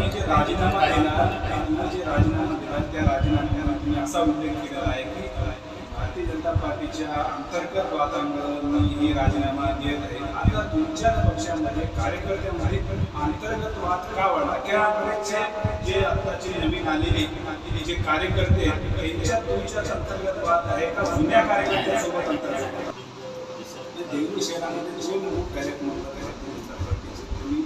तुम्ही जे राजीनामा दिला तुम्ही जे राजीनामा दिला त्या राजीनाम्याला तुम्ही असा उल्लेख केलेला आहे की भारतीय जनता पार्टीच्या अंतर्गत वातावरणाने हे राजीनामा देत आहे. आता तुमच्या पक्षामध्ये कार्यकर्त्यामध्ये अंतर्गत वाद का वाढला? किंवा बरेचसे जे आत्ताचे नवीन आलेले हे जे कार्यकर्ते आहेत त्यांच्यात तुमच्याच अंतर्गत वाद आहे का? जुन्या कार्यकर्त्यांसोबत अंतर्गत वाद? देवणी शहरामध्ये जे कार्यक्रम होतात भारतीय जनता पार्टीचे तुम्ही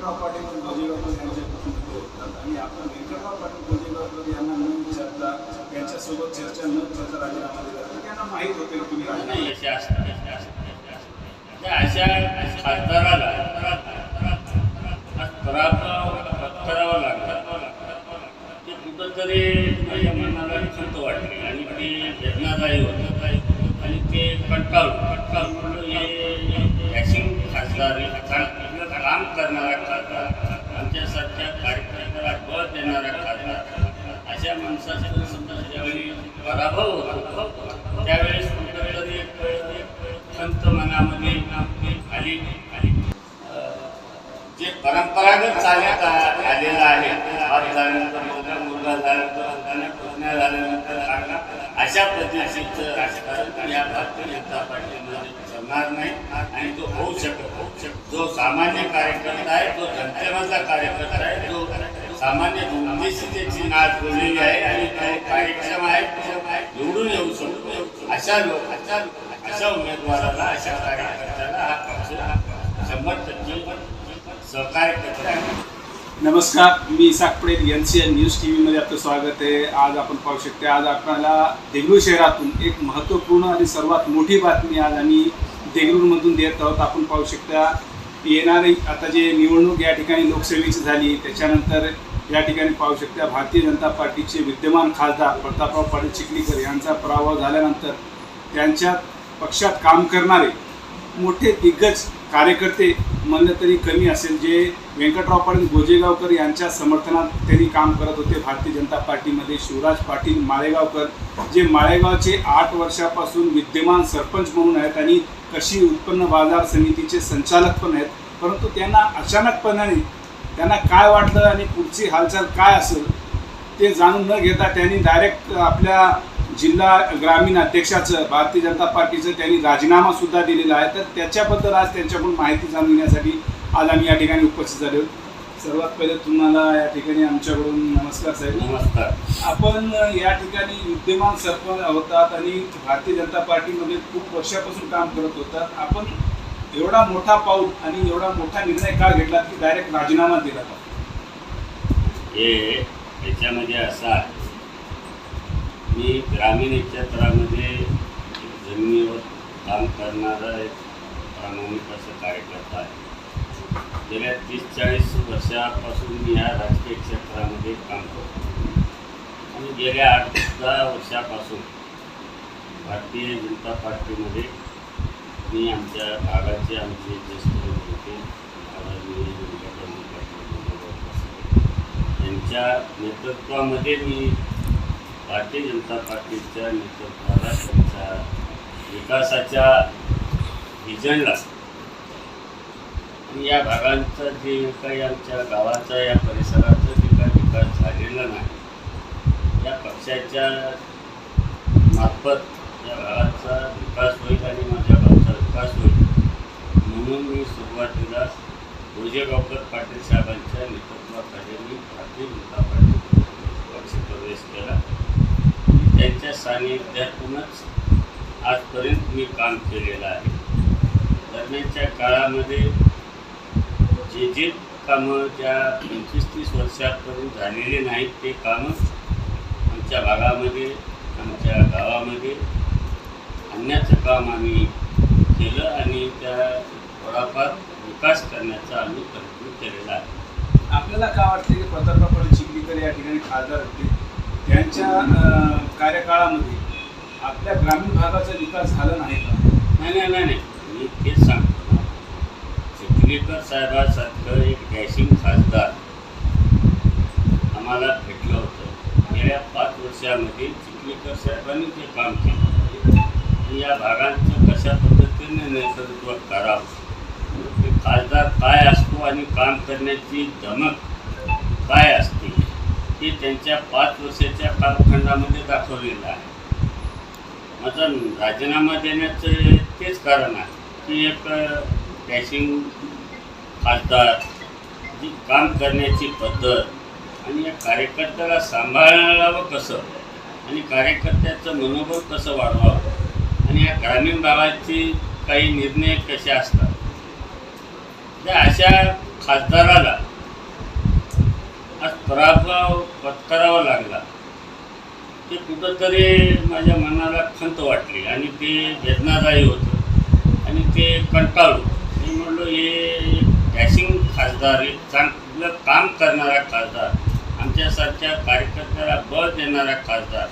व्यंकटराव पाटील गोजेगावकर यांच्यापासून तिथे होतात. आणि आपण व्यंकटराव पाटील गोजेगावकर यांना न विचारता यांच्यासोबत चर्चा न करता राजीनामा दिला. तर त्यांना माहीत होते की तुम्ही राजीनामा नाही अशा खासदाराला लागला. ते कुठंतरी माझ्या मनाला खंत वाटली आणि ते वेदनादायी होतं. आणि ते कंटाळ कंटाळ म्हणून हे खासदार काम करणारा खासदार आमच्यासारख्या कार्यकर्त्याला बळ देणारा खासदार अशा माणसाचा समजा ज्यावेळी पराभव होतो त्यावेळेस कुठंतरी एक खंत मनामध्ये आली जे परंपरागत चालण्यात आ- आलेलं आहे बाप झाल्यानंतर मुलगा मुलगा झाल्यानंतर मुलांना पुतण्या झाल्यानंतर अशा पद्धतीचं राजकारण या भारतीय जनता पार्टीमध्ये होणार नाही. आणि तो होऊ शकत. होऊ जो सामान्य कार्यकर्ता आहे तो जनतेमधला कार्यकर्ता आहे जो सामान्य उद्देशी नाच बोललेली आहे आणि तो कार्यक्षम आहे निवडून येऊ शकतो. अशा लोक अशा अशा उमेदवाराला अशा कार्यकर्त्याला हा पक्ष शंभर टक्के सहकार्य करत. आहे नमस्कार मी Isak N C N news T व्हीमध्ये आपलं स्वागत आहे. आज आपण पाहू शकते आज आपल्याला देगलूर शहरातून एक महत्त्वपूर्ण आणि सर्वात मोठी बातमी आज आम्ही देगलूरमधून देत आहोत. आपण पाहू शकता येणारी आता जे निवडणूक या ठिकाणी लोकसेवेची झाली त्याच्यानंतर या ठिकाणी पाहू शकता भारतीय जनता पार्टीचे विद्यमान खासदार प्रतापराव पाटील चिखलीकर यांचा पराभव झाल्यानंतर त्यांच्या पक्षात काम करणारे मोठे दिग्गज कार्यकर्ते म्हणलं तरी कमी असेल. जे व्यंकटराव पाटील गोजेगावकर यांच्या समर्थनात त्यांनी काम करत होते भारतीय जनता पार्टीमध्ये शिवराज पाटील माळेगावकर जे माळेगावचे आठ वर्षापासून विद्यमान सरपंच म्हणून आहेत आणि कशी उत्पन्न बाजार समितीचे संचालक पण आहेत. परंतु त्यांना अचानकपणाने त्यांना काय वाटलं आणि पुढची हालचाल काय असेल ते जाणून न घेता त्यांनी डायरेक्ट आपल्या जिल्हा ग्रामीण अध्यक्षाचं भारतीय जनता पार्टीचं त्यांनी राजीनामा सुद्धा दिलेला आहे. तर त्याच्याबद्दल आज त्यांच्याकडून माहिती जाणून घेण्यासाठी आज आम्ही या ठिकाणी उपस्थित झाले. सर्वात पहिले तुम्हाला या ठिकाणी आमच्याकडून नमस्कार साहेब. नमस्कार. आपण या ठिकाणी विद्यमान सरपंच होतात आणि भारतीय जनता पार्टीमध्ये खूप वर्षापासून काम करत होतात. आपण एवढा मोठा पाऊल आणि एवढा मोठा निर्णय का घेतला की डायरेक्ट राजीनामा दिला? हे याच्यामध्ये असं आहे. मी ग्रामीण क्षेत्रामध्ये जमिनीवर काम करणारा एक प्रामाणिक असं कार्यकर्ता आहे. गेल्या तीस चाळीस वर्षापासून मी ह्या राजकीय क्षेत्रामध्ये काम करतो. आणि गेल्या आठ दहा वर्षापासून भारतीय जनता पार्टीमध्ये मी आमच्या भागाचे आमचे ज्येष्ठ होते त्यांच्या यांच्या नेतृत्वामध्ये मी भारतीय जनता पार्टीच्या नेतृत्वाला त्यांच्या विकासाच्या विजनला आणि या भागांचा जे काही आमच्या गावाचा या परिसराचा जे काही विकास झालेला नाही या पक्षाच्या मार्फत या भागाचा विकास होईल आणि माझ्या गावचा विकास होईल. म्हणून मी सुरुवातीला गोजेगावकर पाटील साहेबांच्या नेतृत्वाखाली मी भारतीय जनता पार्टी पक्ष प्रवेश केला त्यांच्या सानिध्यातूनच आजपर्यंत मी काम केलेलं आहे. दरम्यानच्या काळामध्ये जे जे कामं ज्या पंचवीस तीस वर्षापर्यंत झालेले नाहीत ते कामं आमच्या भागामध्ये आमच्या गावामध्ये आणण्याचं काम आम्ही केलं आणि त्या थोडाफार विकास करण्याचा आम्ही प्रयत्न केलेला आहे. आपल्याला काय वाटतं की प्रतापराव चिखलीकर या ठिकाणी खासदार त्यांच्या कार्यकाळामध्ये आपल्या ग्रामीण भागाचा विकास झाला नाही का? नाही नाही नाही नाही. मी तेच सांगतो. चिखलीकर साहेबासारखं एक डॅशिंग खासदार आम्हाला भेटलं होतं. गेल्या पाच वर्षामध्ये चिखलीकर साहेबांनी जे काम केलं या भागांचं कशा पद्धतीने नेतृत्व करावं? ते खासदार काय असतो आणि काम करण्याची धमक काय असते? हे त्यांच्या पाच वर्षाच्या कालखंडामध्ये दाखवलेलं आहे. माझा राजीनामा देण्याचं तेच कारण आहे की एक डॅशिंग खासदार जी काम करण्याची पद्धत आणि या कार्यकर्त्याला सांभाळावं कसं आणि कार्यकर्त्याचं मनोबल कसं वाढवावं आणि या ग्रामीण भागाची काही निर्णय कसे असतात. त्या अशा खासदाराला पराभव पत्करावा लागला. ते कुठंतरी माझ्या मनाला खंत वाटली आणि ते वेदनादायी होतं. आणि ते कंटाळलो मी म्हणलो हे डॅशिंग खासदार एक चांगलं काम करणारा खासदार आमच्यासारख्या कार्यकर्त्याला बळ देणारा खासदार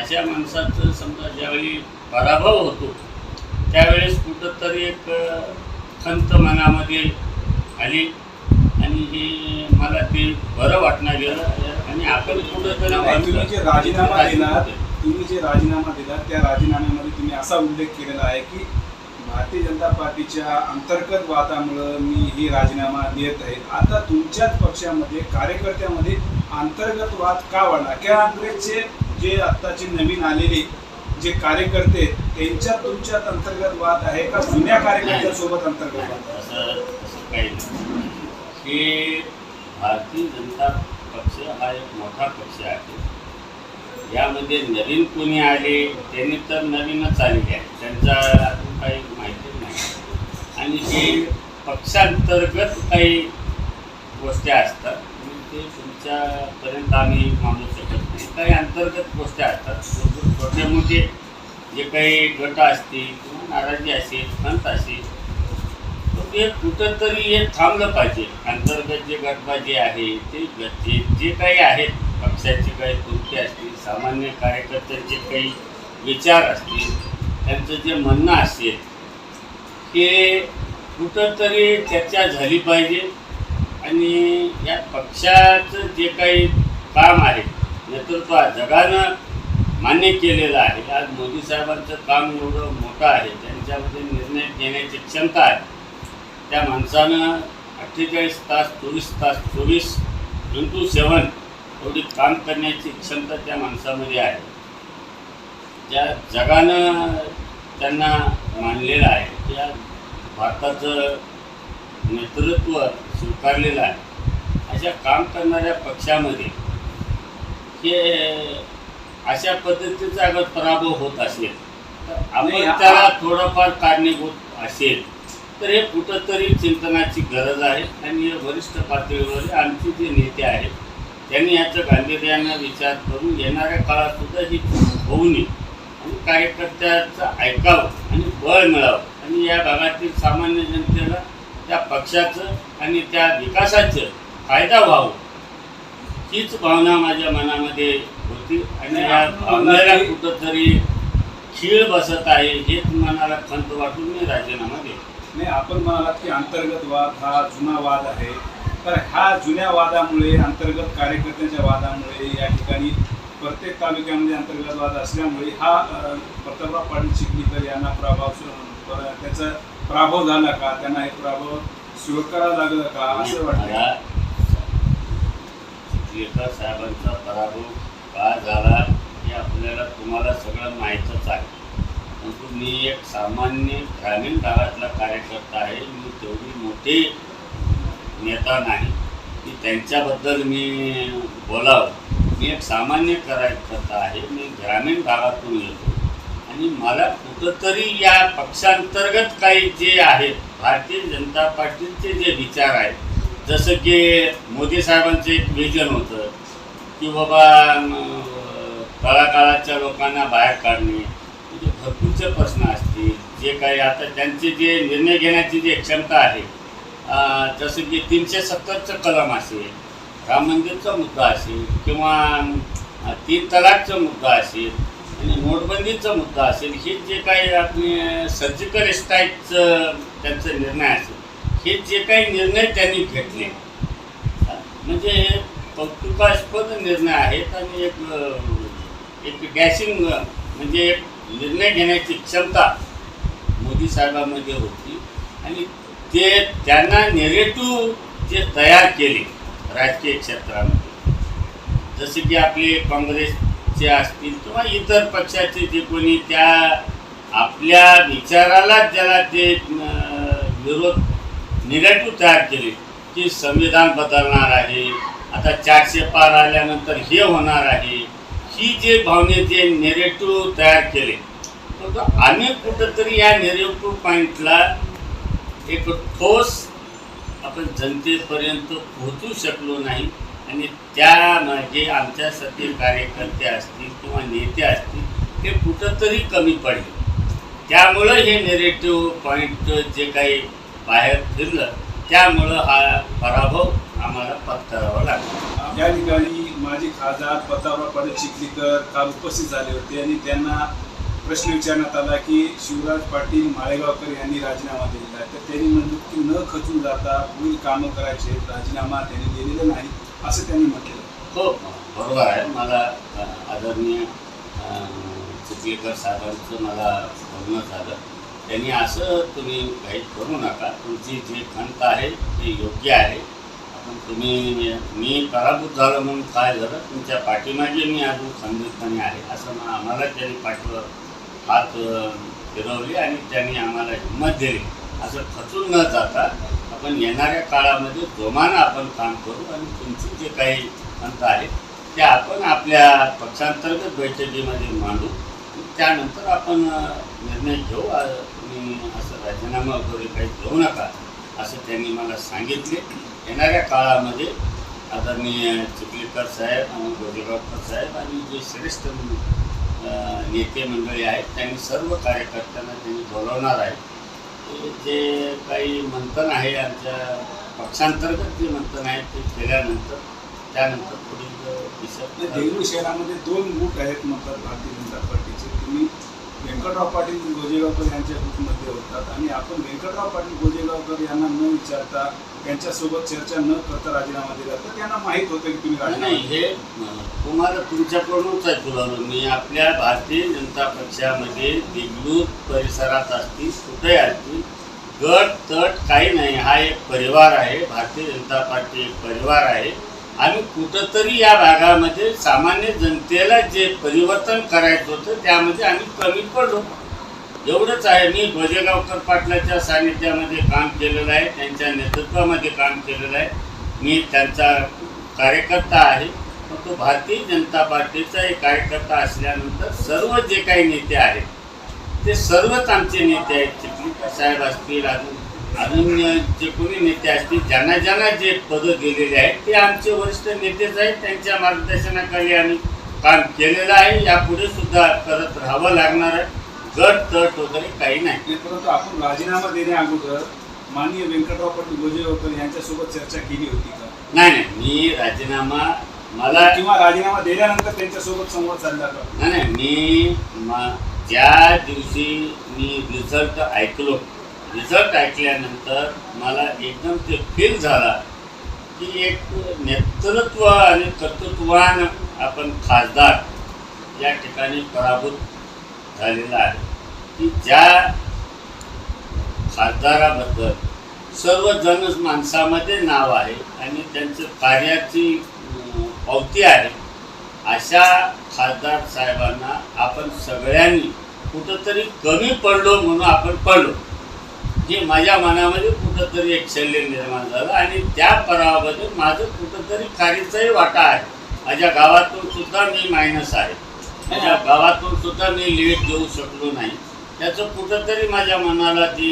अशा माणसाचं समजा ज्यावेळी पराभव होतो त्यावेळेस कुठंतरी एक खंत मनामध्ये आली. आणि हे मला ते बरं वाटणार गेलं आणि आपण तुम्ही जे राजीनामा दिलात तुम्ही जे राजीनामा दिलात त्या राजीनाम्यामध्ये तुम्ही असा उल्लेख केलेला आहे की भारतीय जनता पार्टीच्या अंतर्गत वादामुळं मी ही राजीनामा देत आहे. आता तुमच्याच पक्षामध्ये कार्यकर्त्यामध्ये अंतर्गत वाद का वाढला? त्या काँग्रेसचे जे आत्ताचे नवीन आलेले जे कार्यकर्ते त्यांच्यात तुमच्यात अंतर्गत वाद आहे का? जुन्या कार्यकर्त्यांसोबत अंतर्गत वाद आहे? की हे भारतीय जनता पक्ष हा एक मोठा पक्ष आहे. यामध्ये नवीन कोणी आले त्यांनी तर नवीनच आलेले आहे त्यांचा अजून काही माहिती नाही. आणि हे पक्षांतर्गत काही गोष्टी असतात ते तुमच्यापर्यंत आम्ही मानू शकत नाही. काही अंतर्गत गोष्टी असतात. छोटे मोठे जे काही गट असतील किंवा नाराजी असेल खंत असेल ते कुठंतरी हे थांबलं पाहिजे. अंतर्गत जे गटबाजी आहे ते जे जे काही आहेत पक्षाचे काही कृत्य असतील सामान्य कार्यकर्त्यांचे काही विचार असतील त्यांचं जे म्हणणं असेल ते कुठंतरी चर्चा झाली पाहिजे. आणि या पक्षाचं जे काही काम आहे नेतृत्व जगानं मान्य केलेलं आहे. आज मोदी साहेबांचं काम एवढं मोठं आहे त्यांच्यामध्ये निर्णय घेण्याची क्षमता आहे. त्या माणसानं अठ्ठेचाळीस तास चोवीस तास चोवीस इंटू सेवन एवढी काम करण्याची क्षमता त्या माणसामध्ये आहे. ज्या जगानं त्यांना मानलेलं आहे त्या भारताचं नेतृत्व स्वीकारलेलं आहे अशा काम करणाऱ्या पक्षामध्ये हे अशा पद्धतीचा अगर पराभव होत असेल तर नाही, आपण आ- त्याला थोडंफार कारणीभूत असेल. तर हे कुठंतरी चिंतनाची गरज आहे आणि हे वरिष्ठ पातळीवर आमचे जे नेते आहेत त्यांनी याचं गांभीर्यानं विचार करून येणाऱ्या काळात सुद्धा ही होऊ नये. आणि कार्यकर्त्याचं ऐकावं आणि बळ मिळावं. आणि या भागातील सामान्य जनतेला त्या पक्षाचं आणि त्या विकासाचं फायदा व्हावं. हीच भावना माझ्या मनामध्ये होती. आणि या भावनेला कुठंतरी खीळ बसत आहे हेच मनाला खंत वाटून मी राजीनामा देतो. नाही आपण म्हणालात की अंतर्गत वाद हा जुना वाद आहे. तर ह्या जुन्या वादामुळे अंतर्गत कार्यकर्त्यांच्या वादामुळे या ठिकाणी प्रत्येक तालुक्यामध्ये अंतर्गत वाद असल्यामुळे हा प्रतापराव पाटील चिखलीकर यांना प्रभाव त्याचा प्रभाव झाला का? त्यांना हे प्रभाव स्वीकारावा लागला का? असं वाटतं चिखलीकर साहेबांचा पराभव का झाला हे आपल्याला तुम्हाला सगळं माहीतच आहे. मी एक सामान्य ग्रामीण भागातला कार्यकर्ता आहे. मी तेवढी मोठे नेता नाही. की त्यांच्याबद्दल मी बोलावं. मी एक सामान्य कार्यकर्ता आहे. मी ग्रामीण भागातून येतो. आणि मला कुठंतरी या पक्षांतर्गत काही जे आहेत भारतीय जनता पार्टीचे जे विचार आहेत जसं की मोदी साहेबांचं एक विजन होतं की बाबा अं, लोकांना बाहेर काढणे भरपूरचे प्रश्न असतील जे काही आता त्यांचे जे निर्णय घेण्याची जी क्षमता आहे जसं की तीनशे सत्तरचं कलम असेल राम मंदिरचा मुद्दा असेल किंवा तीन तलाकचा मुद्दा असेल आणि नोटबंदीचा मुद्दा असेल हे जे काही आपले सर्जिकल स्ट्राईकचं त्यांचा निर्णय असेल हे जे काही निर्णय त्यांनी घेतले म्हणजे हे कौतुकास्पद निर्णय आहेत आणि एक एक डॅशिंग म्हणजे एक निर्णय घेण्याची क्षमता मोदी साहेबांमध्ये होती. आणि ते त्यांना नेरेटिव्ह जे तयार केले राजकीय क्षेत्रामध्ये जसे की आपले काँग्रेसचे असतील किंवा इतर पक्षाचे जे कोणी त्या आपल्या विचाराला ज्याला ते विरोध निगेटिव्ह तयार केले की संविधान बदलणार आहे. आता चारशे पार आल्यानंतर हे होणार आहे. ही जे भावने जे नेरेटिव्ह तयार केले तर आम्ही कुठंतरी या नेरेटिव्ह पॉईंटला एक ठोस आपण जनतेपर्यंत पोहोचू शकलो नाही आणि त्यामागे आमच्यासाठी कार्यकर्ते असतील किंवा नेते असतील ते कुठंतरी कमी पडले. त्यामुळं हे नेरेटिव्ह पॉईंट जे काही बाहेर फिरलं त्यामुळं हा पराभव आम्हाला पत्करावा लागला. या ठिकाणी माजी खासदार प्रतापराव पाटील चिखलीकर काल उपस्थित झाले होते आणि त्यांना प्रश्न विचारण्यात आला की शिवराज पाटील माळेगावकर यांनी राजीनामा दिलेला आहे. तर त्यांनी म्हणलं की न खचून जाता पुढील कामं करायचे राजीनामा त्यांनी दिलेला नाही असं त्यांनी म्हटलेलं हो बरोबर आहे. मला आदरणीय अ, चिखलीकर साहेबांचं मला बोलणं झालं. त्यांनी असं तुम्ही काही करू नका. तुमची जी खंत आहे ते योग्य आहे. पण तुम्ही मी पराभूत झालो म्हणून काय झालं? तुमच्या पाठीमागे मी अजून खंडितपणे आहे असं मग आम्हाला त्यांनी पाठीवर हात फिरवली आणि त्यांनी आम्हाला हिंमत दिली. असं खचून न जाता आपण येणाऱ्या काळामध्ये जोमानं आपण काम करू आणि तुमची जे काही अंत आहे ते आपण आपल्या पक्षांतर्गत बैठकीमध्ये मांडू. त्यानंतर आपण निर्णय घेऊ तुम्ही असं राजीनामा वगैरे काही घेऊ नका असं त्यांनी मला सांगितले. येणाऱ्या काळामध्ये आदरणीय चिखलीकर साहेब आणि गोरेगावकर साहेब आणि जे श्रेष्ठ नेते मंडळी आहेत त्यांनी सर्व कार्यकर्त्यांना त्यांनी बोलवणार आहे जे काही मंथन आहे आमच्या पक्षांतर्गत जे मंथन आहे ते केल्यानंतर त्यानंतर पुढील नाही, दिशा शहरामध्ये दोन बूथ आहेत मतदार भारतीय जनता पार्टीचे. तुम्ही व्यंकटराव पाटील गोजेगावकर यांच्या बूथमध्ये होतात आणि आपण व्यंकटराव पाटील गोजेगावकर यांना न विचारता त्यांच्यासोबत चर्चा न करता राजीनामा दिला तर त्यांना माहीत होतं की तुम्ही नाही राजीनामा हे तुम्हाला तुमच्याकडूनच ऐकलं मी आपल्या भारतीय जनता पक्षामध्ये देगलूर परिसरात असतील कुठे असतील गट तट काही नाही. हा एक परिवार आहे भारतीय जनता पार्टी एक परिवार आहे. आणि कुठंतरी या भागामध्ये सामान्य जनतेला जे परिवर्तन करायचं होतं त्यामध्ये आम्ही कमी पडलो. एवढंच आहे. मी भोजेगावकर पाटलाच्या सानिध्यामध्ये काम केलेलं आहे. त्यांच्या नेतृत्वामध्ये काम केलेलं आहे. मी त्यांचा कार्यकर्ता आहे. पण तो भारतीय जनता पार्टीचा एक कार्यकर्ता असल्यानंतर सर्व जे काही नेते आहेत ते सर्वच आमचे नेते आहेत. चिखलीकर साहेब असतील अजून अजून जे कोणी नेते असतील ज्यांना ज्यांना जे पदं दिलेले आहेत ते आमचे वरिष्ठ नेतेच आहेत. त्यांच्या मार्गदर्शनाखाली आम्ही काम केलेलं आहे. यापुढे सुद्धा करत राहावं लागणार आहे. गट तट वगैरे काही नाही. परंतु आपण राजीनामा देण्या अगोदर माननीय व्यंकटराव पाटील गोजेगावकर यांच्यासोबत चर्चा केली होती का? नाही नाही. मी राजीनामा मला किंवा राजीनामा दिल्यानंतर त्यांच्यासोबत संवाद साधला का? नाही नाही. मी म- ज्या दिवशी मी रिझल्ट ऐकलो रिझल्ट ऐकल्यानंतर मला एकदम ते फील झाला की एक नेतृत्व आणि कर्तृत्वान आपण खासदार या ठिकाणी पराभूत झालेला आहे. की ज्या खासदाराबद्दल सर्व जन माणसामध्ये नाव आहे आणि त्यांचं कार्याची पावती आहे अशा खासदार साहेबांना आपण सगळ्यांनी कुठंतरी कमी पडलो म्हणून आपण पडलो. हे माझ्या मनामध्ये कुठंतरी एक शल्य निर्माण झालं आणि त्या परावाबद्दल माझं कुठंतरी कार्याचाही वाटा आहे. माझ्या गावातून सुद्धा मी मायनस आहे. माझ्या गावातून सुद्धा मी लीड देऊ शकलो नाही. त्याचं कुठंतरी माझ्या मनाला ती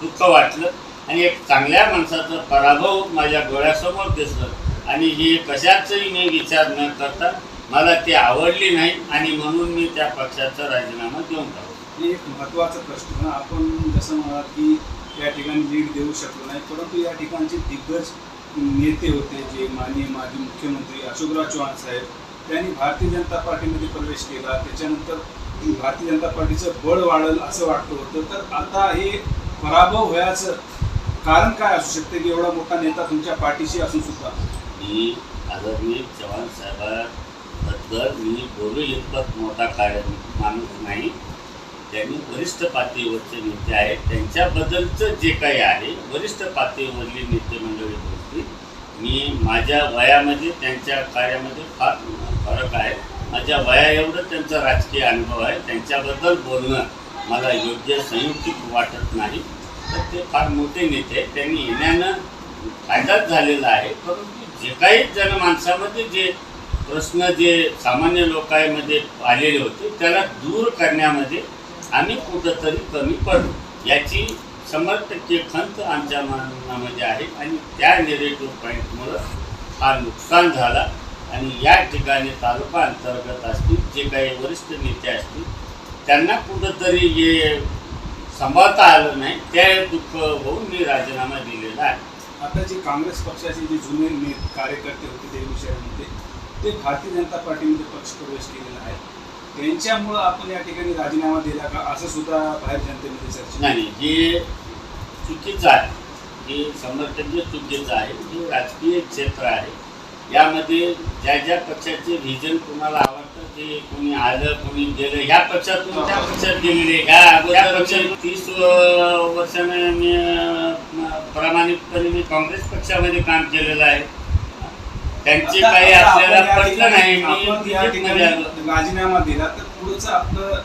दुःख वाटलं आणि एक चांगल्या माणसाचा पराभव माझ्या डोळ्यासमोर दिसलं आणि हे कशाचाही मी विचार न करता मला ती आवडली नाही आणि म्हणून मी त्या पक्षाचा राजीनामा देऊन टाकलो हे एक महत्त्वाचा प्रश्न. आपण जसं म्हणाल की या ठिकाणी लीड देऊ शकलो नाही परंतु या ठिकाणचे दिग्गज नेते होते जे माननीय माजी मुख्यमंत्री अशोकराव चव्हाण साहेब त्यांनी भारतीय जनता पार्टीमध्ये प्रवेश केला. त्याच्यानंतर भारतीय जनता पार्टीचं बळ वाढल असं वाटतं होतं. तर आता हे पराभव व्हायचं कारण काय असू शकते? की एवढा मोठा नेता तुमच्या पाठीशी असून सुद्धा? मी आदरणीय चव्हाण साहेबांबद्दल मी बोलू इतपत मोठा कार्य माणूस नाही. त्यांनी वरिष्ठ पातळीवरचे नेते आहेत त्यांच्याबद्दलचं जे काही आहे वरिष्ठ पातळीवरली नेते मंडळी बोलतील मी माझ्या वयामध्ये त्यांच्या कार्यामध्ये फार फरक आहे. माझ्या वया एवढं त्यांचा राजकीय अनुभव आहे. त्यांच्याबद्दल बोलणं मला योग्य संयुक्तिक वाटत नाही. तर ते फार मोठे नेते आहेत. त्यांनी येण्यानं फायदाच झालेला आहे. परंतु जे काही जनमानसामध्ये जे प्रश्न जे सामान्य लोकांमध्ये आलेले होते त्याला दूर करण्यामध्ये आम्ही कुठंतरी कमी पडू. याची शंभर टक्के खंत आमच्या मनामध्ये आहे आणि त्या निगेटिव्ह पॉईंटमुळं हा नुकसान झाला. आणि या ठिकाणी तालुका अंतर्गत असतील जे काही वरिष्ठ नेते असतील त्यांना कुठंतरी हे सांभाळता आलं नाही ते दुःख होऊन मी राजीनामा दिलेला आहे. आता जे काँग्रेस पक्षाचे जे जुने ने कार्यकर्ते होते ते विषयामध्ये ते भारतीय जनता पार्टीमध्ये पक्ष प्रवेश केलेला आहे. त्यांच्यामुळं आपण या ठिकाणी राजीनामा दिला का? असं सुद्धा बाहेर जनतेमध्ये चर्चा नाही हे चुकीचं आहे. हे शंभर टक्के चुकीचं आहे. हे राजकीय क्षेत्र आहे. यामध्ये ज्या ज्या पक्षाचे व्हिजन कोणाला आवडतं ते कोणी आलं कोणी गेलं ह्या पक्षातून त्या पक्षात गेलेले ह्या अगोदर पक्षात तीस वर्षाने मी प्रामाणिकपणे मी काँग्रेस पक्षामध्ये काम केलेलं आहे. त्यांचे काही आपल्याला पटलं ठिकाणी- नाही आलो. राजीनामा दिला तर पुढचं आपलं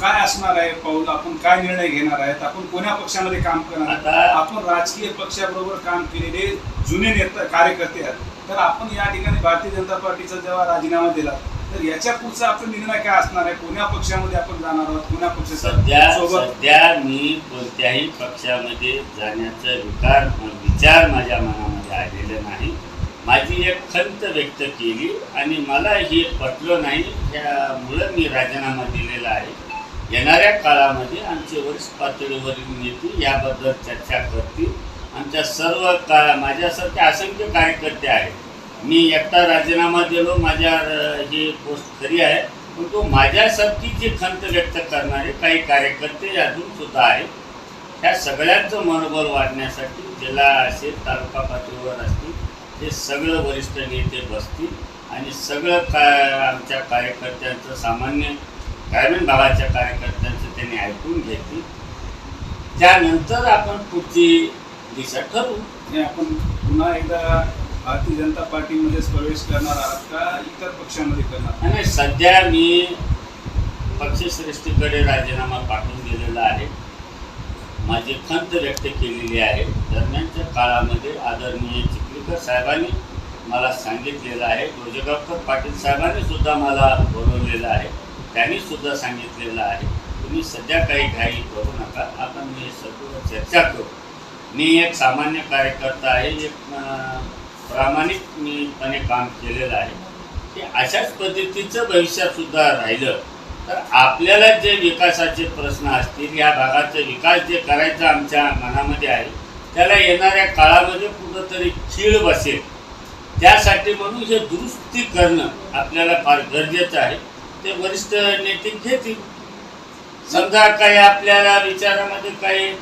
काय असणार आहे पाऊल? आपण काय निर्णय घेणार आहेत? आपण कोण्या पक्षामध्ये काम करणार आहोत? आता- आपण राजकीय पक्षाबरोबर काम केलेले जुने नेते कार्यकर्ते आहेत. तर आपण या ठिकाणी भारतीय जनता पार्टीचा जेव्हा राजीनामा दिला तर याच्या पुढचा आपला निर्णय काय असणार आहे? कोण्या पक्षामध्ये आपण जाणार आहोत? कोण्या सध्या सोबत? सध्या मी कोणत्याही पक्षामध्ये जाण्याचा विकार विचार माझ्या मनामध्ये आलेला नाही. माझी एक खंत व्यक्त केली आणि मला हे पटलं नाही त्यामुळं मी राजीनामा दिलेला आहे. येणाऱ्या काळामध्ये आमचे वरिष्ठ पातळीवरील नेते याबद्दल चर्चा करतील. आमच्या सर्व का माझ्यासारखे असंख्य कार्यकर्ते आहेत. मी एकटा राजीनामा दिलो माझ्या हे पोस्ट खरी आहे पण तो माझ्यासारखी जी खंत व्यक्त करणारे काही कार्यकर्ते अजून सुद्धा आहेत. ह्या सगळ्यांचं मनोबल वाढण्यासाठी जिल्हा असेल तालुका पातळीवर असतील हे सगळं वरिष्ठ नेते बसतील आणि सगळं का आमच्या कार्यकर्त्यांचं सामान्य ग्रामीण भागाच्या कार्यकर्त्यांचं त्यांनी ऐकून घेतील. त्यानंतर आपण पुढची दिशा ठरवू आपण पुन्हा एकदा भारतीय जनता पार्टीमध्येच प्रवेश करणार आहात का इतर पक्षामध्ये करणार आणि सध्या मी पक्षश्रेष्ठीकडे राजीनामा पाठवून दिलेला आहे. माझी खंत व्यक्त केलेली आहे. दरम्यानच्या काळामध्ये आदरणीय चिखलीकर साहेबांनी मला सांगितलेलं आहे. रोजगावकर पाटील साहेबांनी सुद्धा मला बोलवलेलं आहे. त्यांनी सुद्धा सांगितलेलं आहे. तुम्ही सध्या काही घाई करू नका. आपण मी सगळं चर्चा करू. मी एक सामान्य कार्यकर्ता आहे. एक प्रामाणिक मीपणे काम केलेलं आहे. की अशाच पद्धतीचं भविष्यात सुद्धा राहिलं तर आपल्याला जे विकासाचे प्रश्न असतील या भागाचा विकास जे करायचा आमच्या मनामध्ये आहे त्याला येणाऱ्या काळामध्ये कुठंतरी खीळ बसेल. त्यासाठी म्हणून हे दुरुस्ती करणं आपल्याला फार गरजेचं आहे. ते वरिष्ठ नेते घेतील. समजा काही आपल्याला विचारामध्ये काही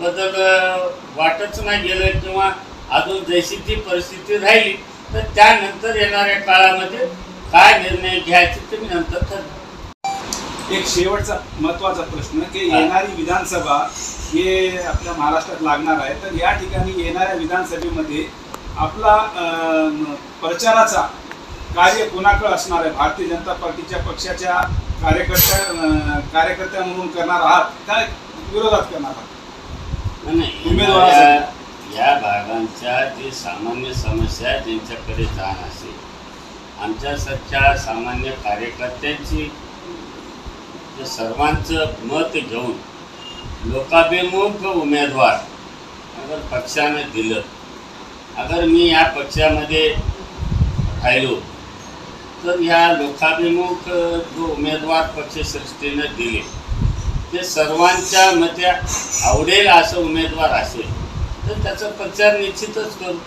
बदल अं, वाटच नाही गेलं किंवा अजून जैशी ती परिस्थिती राहिली तर त्यानंतर येणाऱ्या काळामध्ये काय निर्णय घ्यायचे ते मी नंतर ठरवेन. एक शेवटचा महत्त्वाचा प्रश्न की. येणारी विधानसभा हे आपल्या महाराष्ट्रात लागणार आहे. तर या ठिकाणी येणाऱ्या विधानसभेमध्ये आपला प्रचाराचा कार्य कोणाकडे असणार आहे? भारतीय जनता पार्टीच्या पक्षाच्या कार्यकर्त्या कार्यकर्त्या म्हणून करणार आहात का विरोधात करणार आहात. या भागांच्या जे सामान्य समस्या आहेत, ज्यांच्याकडे जाण असेल. आमच्यासारख्या सामान्य कार्यकर्त्यांची सर्वांचं मत घेऊन लोकाभिमुख उमेदवार अगर पक्षानं दिलं अगर मी या पक्षामध्ये राहिलो तर ह्या लोकाभिमुख जो उमेदवार पक्षसृष्टीनं दिले ते सर्वांच्या मते आवडेल असं उमेदवार असेल तर त्याचा प्रचार निश्चितच करू.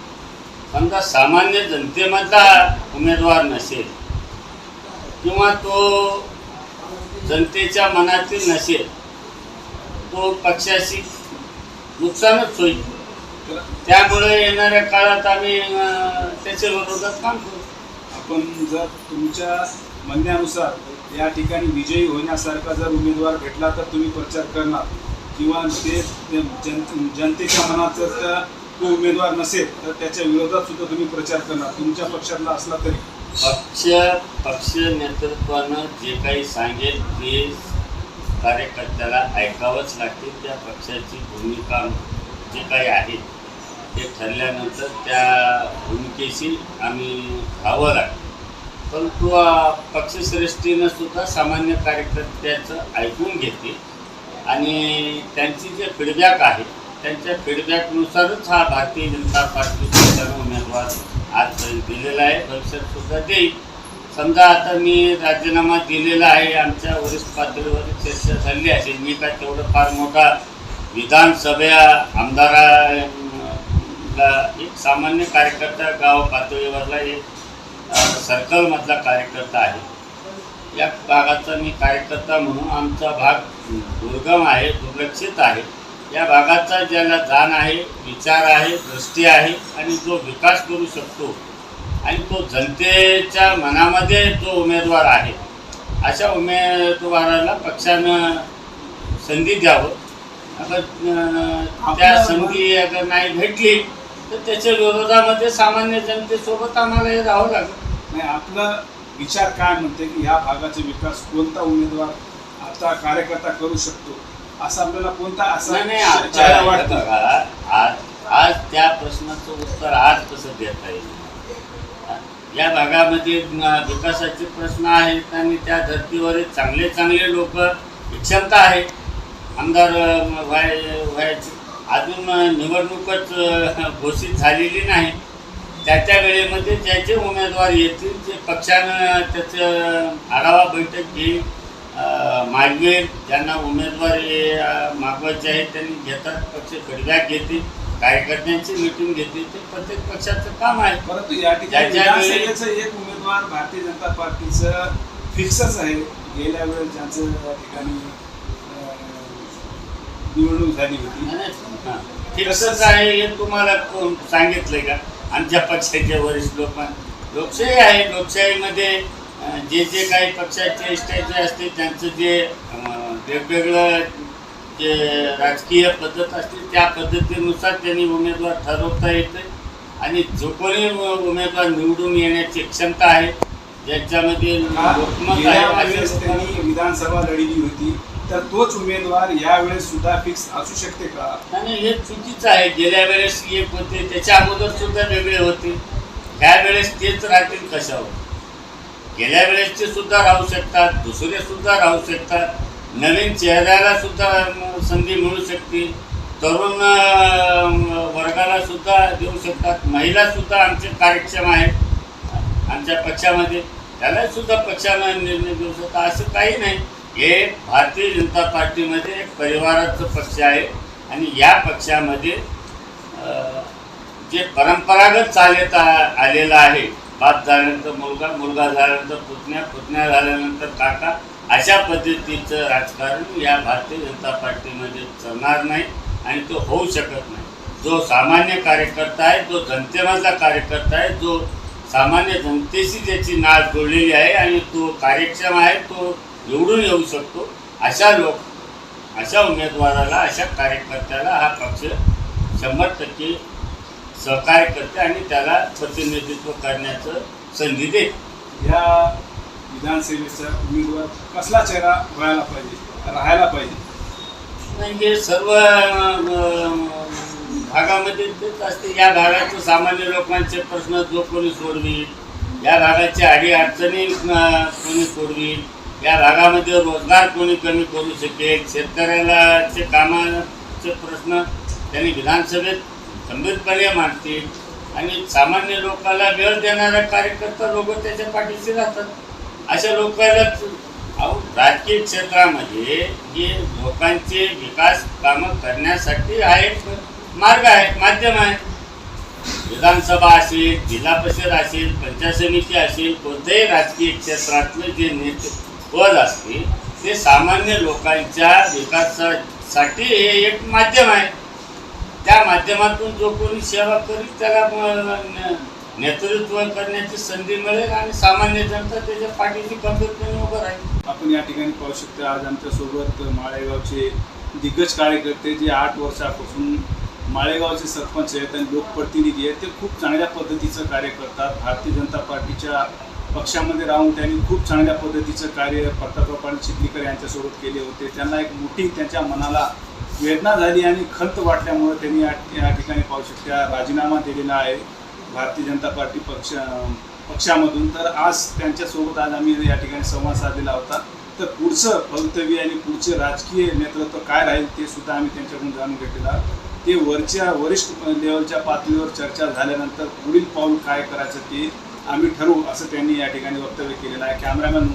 समजा सामान्य जनतेमधला उमेदवार नसेल किंवा तो जनतेच्या मनातील नसेल तो पक्षाशी नुकसानच होईल. त्यामुळे येणाऱ्या काळात आम्ही त्याच्या विरोधात काम करू. आपण जर तुमच्या म्हणण्यानुसार या ठिकाणी विजयी होण्यासारखा जर उमेदवार भेटला तर तुम्ही प्रचार करणार. किंवा ते ते जन जनतेच्या मनात जर तो उमेदवार नसेल तर त्याच्या विरोधात सुद्धा तुम्ही प्रचार करणार. तुमच्या पक्षातला असला तरी. पक्ष पक्ष नेतृत्वानं जे काही सांगेल ते कार्यकर्त्याला ऐकावंच लागते त्या पक्षाची भूमिका जे काही आहे ते ठरल्यानंतर त्या भूमिकेशी आम्ही राहावं लागतं परंतु अ, पक्षश्रेष्ठीनं सुद्धा सामान्य कार्यकर्त्याचं ऐकून घेते आणि त्यांची जे फीडबॅक आहे त्यांच्या फीडबॅकनुसारच हा भारतीय जनता पार्टीचा सर्व उमेदवार आजपर्यंत दिलेला आहे. भविष्यात सुद्धा देईल समजा आता मी राजीनामा दिलेला आहे आमच्या वरिष्ठ पातळीवर चर्चा झाली असेल. मी काय तेवढं फार मोठा विधानसभा आमदाराला एक सामान्य कार्यकर्ता गाव पातळीवरला एक सर्कलमधला कार्यकर्ता आहे. या भागाचा मी कार्यकर्ता म्हणून आमचा भाग दुर्गम आहे दुर्लक्षित आहे. या भागाचा ज्याला जाण आहे विचार आहे दृष्टी आहे आणि जो विकास करू शकतो आणि तो जनतेच्या मनामध्ये जो उमेदवार आहे. अशा उमेदवाराला पक्षानं संधी द्यावं. अगर त्या संधी अगर नाही भेटली तर त्याच्या विरोधामध्ये सामान्य जनतेसोबत आम्हाला हे राहावं लागेल. नाही आपला विचार काय म्हणते की ह्या भागाचा विकास कोणता उमेदवार आता कार्यकर्ता करू शकतो? असा आपल्याला कोणता असा नाही वाटतो? आज आज त्या प्रश्नाचं उत्तर आज कसं देता येईल? या भागामध्ये विकासाचे प्रश्न आहेत आणि त्या धर्तीवर चांगले चांगले लोक क्षमता आहे आमदार व्हाय व्हायचे अजून निवडणूकच घोषित झालेली नाही. त्या त्या वेळेमध्ये ज्याचे उमेदवार येतील जे पक्षानं त्याचं आढावा बैठक घेईल. मागवेल. ज्यांना उमेदवार मागवायचे आहेत त्यांनी घेतात पक्ष फीडबॅक घेतील. कार्यकर्त्यांची मिटिंग घेतील ते प्रत्येक पक्षाचं काम आहे. परंतु या ठिकाणी ज्याच्या वेळी- विधानसभेचं एक उमेदवार भारतीय जनता पार्टीचं फिक्सच आहे. गेल्या वेळेस ज्यांचं या ठिकाणी अं, निवडणूक झाली होती. हां. ते कसंच आहे हे तुम्हाला कोण सांगितलंय का? आमच्या पक्षाचे वरिष्ठ लोक लोकशाही आहे. लोकशाहीमध्ये अं, जे जे काही पक्षाचे इष्टाचे असते त्यांचं जे अं, वेगवेगळं जे राजकीय पद्धत असते त्या पद्धतीनुसार त्यांनी उमेदवार ठरवता येते. आणि जो कोणी उमेदवार निवडून येण्याची क्षमता आहे ज्याच्यामध्ये लोकमत आहे त्यांनी विधानसभा लढिली होती तर तोच उमेदवार यावेळेस सुद्धा फिक्स असू शकते का? आणि हे चुकीचं आहे. गेल्या वेळेस एक होते त्याच्या अगोदर सुद्धा वेगळे होते. ह्या वेळेस तेच राहतील कशावर? गेल्या वेळेसचे सुद्धा राहू शकतात दुसरे सुद्धा राहू शकतात. नवीन चेहऱ्याला सुद्धा संधी मिळू शकते. तरुण वर्गाला सुद्धा देऊ शकतात. महिला सुद्धा आमचे कार्यक्षम आहेत. आमच्या पक्षामध्ये. त्याला सुद्धा पक्षानं निर्णय देऊ शकतात. असं काही नाही. हे भारतीय जनता पार्टीमध्ये एक परिवाराचं पक्ष आहे. आणि या पक्षामध्ये जे परंपरागत चालत आ- आलेलं आहे. बाप झाल्यानंतर मुलगा मुलगा झाल्यानंतर पुतण्या पुतण्या झाल्यानंतर काका अशा पद्धतीचं राजकारण या भारतीय जनता पार्टीमध्ये चालणार नाही आणि तो होऊ शकत नाही. जो सामान्य कार्यकर्ता आहे जो जनतेमधला कार्यकर्ता आहे जो सामान्य जनतेशी ज्याची नाच जोडलेली आहे आणि तो कार्यक्षम आहे तो निवडून येऊ शकतो अशा लोक अशा उमेदवाराला अशा कार्यकर्त्याला हा पक्ष शंभर टक्के सहकार्य करते आणि त्याला प्रतिनिधित्व करण्याचं संधी देते. या विधानसभेचा उमेदवार कसला चेहरा व्हायला पाहिजे? राहायला पाहिजे. म्हणजे सर्व भागामध्ये तेच असते. या भागाचे सामान्य लोकांचे प्रश्न जो कोणी सोडवील या भागाच्या आडी अडचणी कोणी सोडवील या भागामध्ये रोजगार कोणी कमी करू शकेल शेतकऱ्याचे कामाचे प्रश्न त्यांनी विधानसभेत गंभीरपणे मांडतील. आणि सामान्य लोकाला वेळ देणारा कार्यकर्ता लोक त्याच्या पाठीशी राहतात. अशा लोकांना अहो राजकीय क्षेत्रामध्ये जे लोकांचे विकास कामं करण्यासाठी आहेत मार्ग आहे माध्यम आहे विधानसभा असेल जिल्हा परिषद असेल पंचायत समिती असेल कोणत्याही राजकीय क्षेत्रातलं जे नेते पद असते ते सामान्य लोकांच्या विकासासाठी हे एक माध्यम आहे. त्या माध्यमातून जो कोणी सेवा करील त्याला नेतृत्व करण्याची संधी मिळेल आणि सामान्य जनता त्याच्या पाठीशी गंभीरपणे उभं राहील. आपण या ठिकाणी पाहू शकतो आज आमच्यासोबत माळेगावचे दिग्गज कार्यकर्ते जे आठ वर्षापासून माळेगावचे सरपंच आहेत आणि लोकप्रतिनिधी आहेत ते खूप चांगल्या पद्धतीचं कार्य करतात. भारतीय जनता पार्टीच्या पक्षामध्ये राहून त्यांनी खूप चांगल्या पद्धतीचं कार्य प्रतापराव पाटील चिखलीकर यांच्यासोबत केले होते. त्यांना एक मोठी त्यांच्या मनाला वेदना झाली आणि खंत वाटल्यामुळे त्यांनी या या ठिकाणी पाहू शकता राजीनामा दिलेला आहे. भारतीय जनता पार्टी पक्ष पक्षामधून. तर आज त्यांच्यासोबत आज आम्ही या ठिकाणी संवाद साधलेला होता. तर पुढचं भवितव्य आणि पुढचे राजकीय नेतृत्व काय राहील ते सुद्धा आम्ही त्यांच्याकडून जाणून घेतलेलं ते वरच्या वरिष्ठ लेवलच्या पातळीवर चर्चा झाल्यानंतर पुढील पाऊल काय करायचं ते आम्ही ठरवू असं त्यांनी या ठिकाणी वक्तव्य केलेलं आहे. कॅमेरामॅन